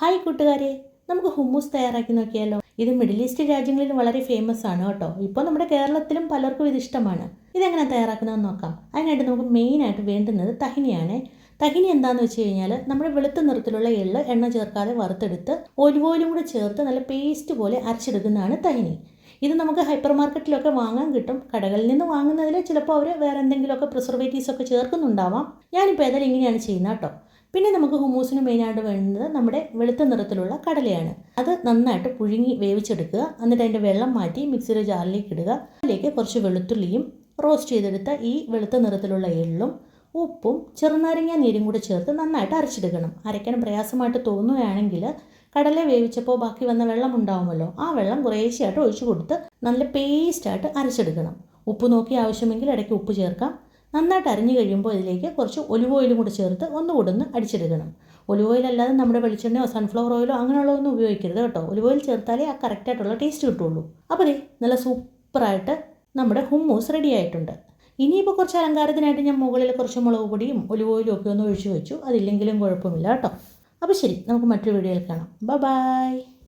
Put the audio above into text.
Hi കൂട്ടുകാരെ നമുക്ക് ഹുമ്മൂസ് തയ്യാറാക്കി നോക്കിയാലോ? ഇത് മിഡിൽ ഈസ്റ്റ് രാജ്യങ്ങളിൽ വളരെ ഫേമസ് ആണ് കേട്ടോ. ഇപ്പോൾ നമ്മുടെ കേരളത്തിലും പലർക്കും ഇത് ഇഷ്ടമാണ്. ഇതെങ്ങനെ തയ്യാറാക്കുന്നതെന്ന് നോക്കാം. അതിനായിട്ട് നമുക്ക് മെയിനായിട്ട് വേണ്ടുന്നത് തഹിനിയാണ്. തഹിനി എന്താണെന്ന് വെച്ച് കഴിഞ്ഞാൽ നമ്മുടെ വെളുത്ത നിറത്തിലുള്ള എള്ള് എണ്ണ ചേർക്കാതെ വറുത്തെടുത്ത് ഒലിവ് ഓയിലും കൂടെ ചേർത്ത് നല്ല പേസ്റ്റ് പോലെ അരച്ചെടുക്കുന്നതാണ് തഹിനി. ഇത് നമുക്ക് ഹൈപ്പർ മാർക്കറ്റിലൊക്കെ വാങ്ങാൻ കിട്ടും. കടകളിൽ നിന്ന് വാങ്ങുന്നതിൽ ചിലപ്പോൾ അവർ വേറെ എന്തെങ്കിലുമൊക്കെ പ്രിസർവേറ്റീവ്സ് ഒക്കെ ചേർക്കുന്നുണ്ടാവാം. ഞാനിപ്പോൾ ഏതായാലും ഇങ്ങനെയാണ് ചെയ്യുന്നത് കേട്ടോ. പിന്നെ നമുക്ക് ഹുമൂസിന് മെയിനായിട്ട് വേണ്ടത് നമ്മുടെ വെളുത്ത നിറത്തിലുള്ള കടലയാണ്. അത് നന്നായിട്ട് പുഴുങ്ങി വേവിച്ചെടുക്കുക. എന്നിട്ട് അതിന്റെ വെള്ളം മാറ്റി മിക്സിയുടെ ജാറിലേക്ക് ഇടുക. അതിലേക്ക് കുറച്ച് വെളുത്തുള്ളിയും റോസ്റ്റ് ചെയ്തെടുത്ത ഈ വെളുത്ത നിറത്തിലുള്ള എള്ളും ഉപ്പും ചെറുനാരങ്ങ നീരും കൂടെ ചേർത്ത് നന്നായിട്ട് അരച്ചെടുക്കണം. അരയ്ക്കാൻ പ്രയാസമായിട്ട് തോന്നുകയാണെങ്കിൽ കടല വേവിച്ചപ്പോൾ ബാക്കി വന്ന വെള്ളം ഉണ്ടാവുമല്ലോ. ആ വെള്ളം കുറേശ്ശെയായിട്ട് ഒഴിച്ചു കൊടുത്ത് നല്ല പേസ്റ്റായിട്ട് അരച്ചെടുക്കണം. ഉപ്പ് നോക്കി ആവശ്യമെങ്കിൽ ഇടയ്ക്ക് ഉപ്പ് ചേർക്കാം. നന്നായിട്ട് അരിഞ്ഞു കഴിയുമ്പോൾ ഇതിലേക്ക് കുറച്ച് ഒലിവ് ഓയിലും കൂടി ചേർത്ത് ഒന്ന് കൊടുന്ന് അടിച്ചെടുക്കണം. ഒലിവ് ഓയിൽ അല്ലാതെ നമ്മുടെ വെളിച്ചെണ്ണയോ സൺഫ്ലവർ ഓയിലോ അങ്ങനെയുള്ളതൊന്നും ഉപയോഗിക്കരുത് കേട്ടോ. ഒലിവ് ഓയിൽ ചേർത്താലേ ആ കറക്റ്റായിട്ടുള്ള ടേസ്റ്റ് കിട്ടുള്ളൂ. അപ്പോൾ ദേ നല്ല സൂപ്പറായിട്ട് നമ്മുടെ ഹുമ്മൂസ് റെഡി ആയിട്ടുണ്ട്. ഇനിയിപ്പോൾ കുറച്ച് അലങ്കാരത്തിനായിട്ട് ഞാൻ മുകളിൽ കുറച്ച് മുളക് പൊടിയും ഒലിവ് ഓയിലും ഒക്കെ ഒന്ന് ഒഴിച്ചു വെച്ചു. അതില്ലെങ്കിലും കുഴപ്പമില്ല കേട്ടോ. അപ്പോൾ ശരി നമുക്ക് മറ്റൊരു വീഡിയോയിൽ കാണാം. ബൈ